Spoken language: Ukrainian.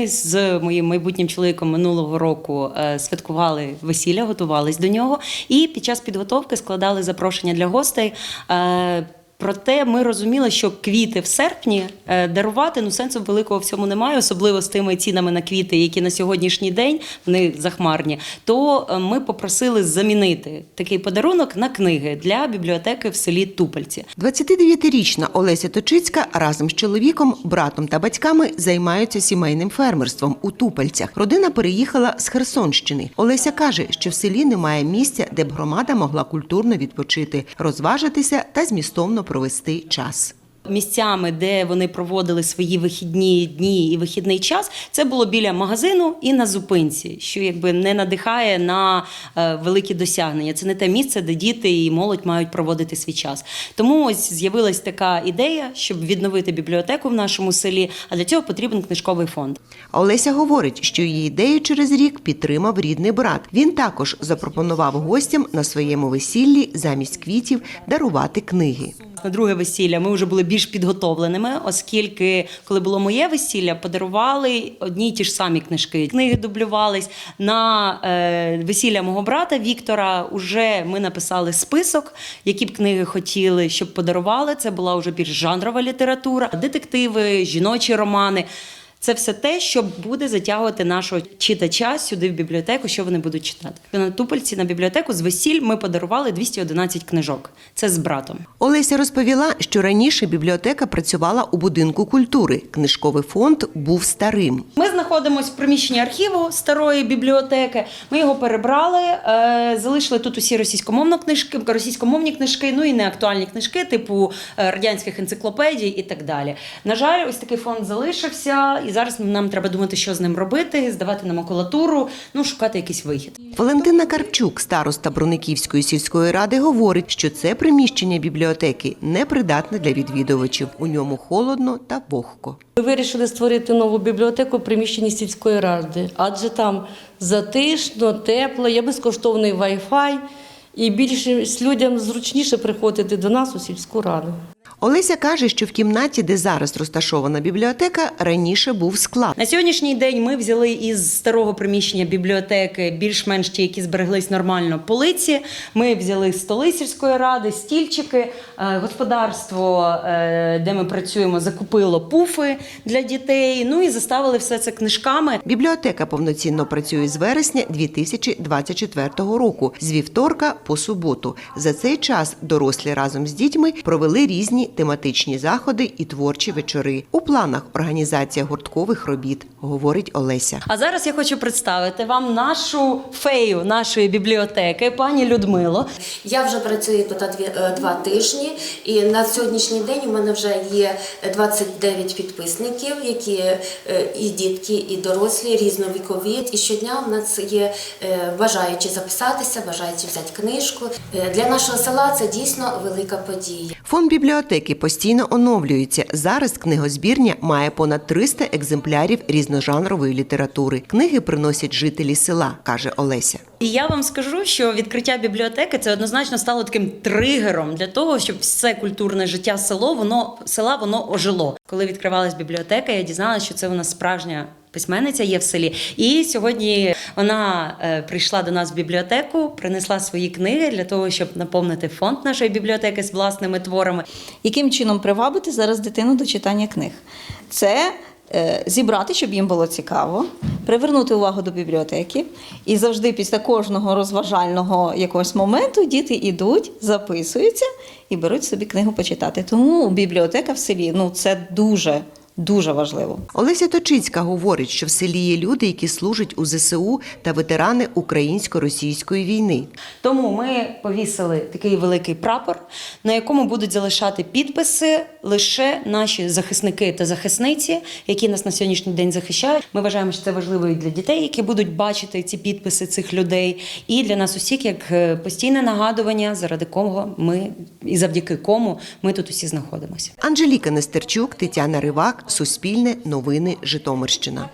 Ми з моїм майбутнім чоловіком минулого року е, святкували весілля, готувались до нього, і під час підготовки складали запрошення для гостей. Проте ми розуміли, що квіти в серпні е, дарувати ну сенсу великого в цьому немає, особливо з тими цінами на квіти, які на сьогоднішній день вони захмарні. То е, ми попросили замінити такий подарунок на книги для бібліотеки в селі Тупельці. 29-річна Олеся Точицька разом з чоловіком, братом та батьками займаються сімейним фермерством у Тупельцях. Родина переїхала з Херсонщини. Олеся каже, що в селі немає місця, де б громада могла культурно відпочити, розважитися та змістовно провести час. Місцями, де вони проводили свої вихідні дні і вихідний час, це було біля магазину і на зупинці, що якби не надихає на е, великі досягнення. Це не те місце, де діти і молодь мають проводити свій час. Тому ось з'явилась така ідея, щоб відновити бібліотеку в нашому селі. А для цього потрібен книжковий фонд. Олеся говорить, що її ідею через рік підтримав рідний брат. Він також запропонував гостям на своєму весіллі замість квітів дарувати книги. На друге весілля ми вже були більш підготовленими, оскільки, коли було моє весілля, подарували одні й ті ж самі книжки. Книги дублювались. На е, весілля мого брата Віктора вже ми написали список, які б книги хотіли, щоб подарували. Це була вже більш жанрова література, детективи, жіночі романи. Це все те, що буде затягувати нашого читача сюди в бібліотеку, що вони будуть читати. На Тупольці на бібліотеку з весіль ми подарували 211 книжок. Це з братом. Олеся розповіла, що раніше бібліотека працювала у будинку культури. Книжковий фонд був старим. Ми знаходимося в приміщенні архіву старої бібліотеки. Ми його перебрали, е, залишили тут усі російськомовні книжки, російськомовні книжки, ну і неактуальні книжки, типу е, радянських енциклопедій і так далі. На жаль, ось такий фонд залишився, і зараз нам треба думати, що з ним робити, здавати на макулатуру, ну шукати якийсь вихід. Валентина Карпчук, староста Бруниківської сільської ради, говорить, що це приміщення бібліотеки непридатне для відвідувачів. У ньому холодно та вогко. Ми вирішили створити нову бібліотеку в приміщенні сільської ради, адже там затишно, тепло, є безкоштовний Wi-Fi, і більше людям зручніше приходити до нас у сільську раду. Олеся каже, що в кімнаті, де зараз розташована бібліотека, раніше був склад. На сьогоднішній день ми взяли із старого приміщення бібліотеки більш-менш ті, які збереглись нормально полиці. Ми взяли столи сільської ради, стільчики, Е, господарство, е, де ми працюємо, закупило пуфи для дітей. Ну і заставили все це книжками. Бібліотека повноцінно працює з вересня 2024 року, з вівторка по суботу. За цей час дорослі разом з дітьми провели різні тематичні заходи і творчі вечори. У планах організація гурткових робіт, говорить Олеся. А зараз я хочу представити вам нашу фею нашої бібліотеки, пані Людмило. Я вже працюю тут дві- е, два тижні, і на сьогоднішній день у мене вже є 29 підписників, які е, і дітки, і дорослі, різновікові. І щодня у нас є е, бажаючі записатися, бажаючі взяти книжку. Для нашого села це дійсно велика подія. Фонд бібліотеки постійно оновлюється. Зараз книгозбірня має понад 300 екземплярів різножанрової літератури. Книги приносять жителі села, каже Олеся. І я вам скажу, що відкриття бібліотеки це однозначно стало таким тригером для того, щоб все культурне життя село воно села воно ожило. Коли відкривалась бібліотека, я дізналася, що це у нас справжня. Письменниця є в селі, і сьогодні вона е, прийшла до нас в бібліотеку, принесла свої книги для того, щоб наповнити фонд нашої бібліотеки з власними творами. Яким чином привабити зараз дитину до читання книг? Це е, зібрати, щоб їм було цікаво, привернути увагу до бібліотеки. І завжди після кожного розважального якогось моменту діти йдуть, записуються і беруть собі книгу почитати. Тому бібліотека в селі ну це дуже дуже важливо. Олеся Точицька говорить, що в селі є люди, які служать у ЗСУ та ветерани українсько-російської війни. Тому ми повісили такий великий прапор, на якому будуть залишати підписи лише наші захисники та захисниці, які нас на сьогоднішній день захищають. Ми вважаємо, що це важливо і для дітей, які будуть бачити ці підписи цих людей, і для нас усіх як е, постійне нагадування, заради кого ми і завдяки кому ми тут усі знаходимося. Анжеліка Нестерчук, Тетяна Ривак, Суспільне, Новини, Житомирщина.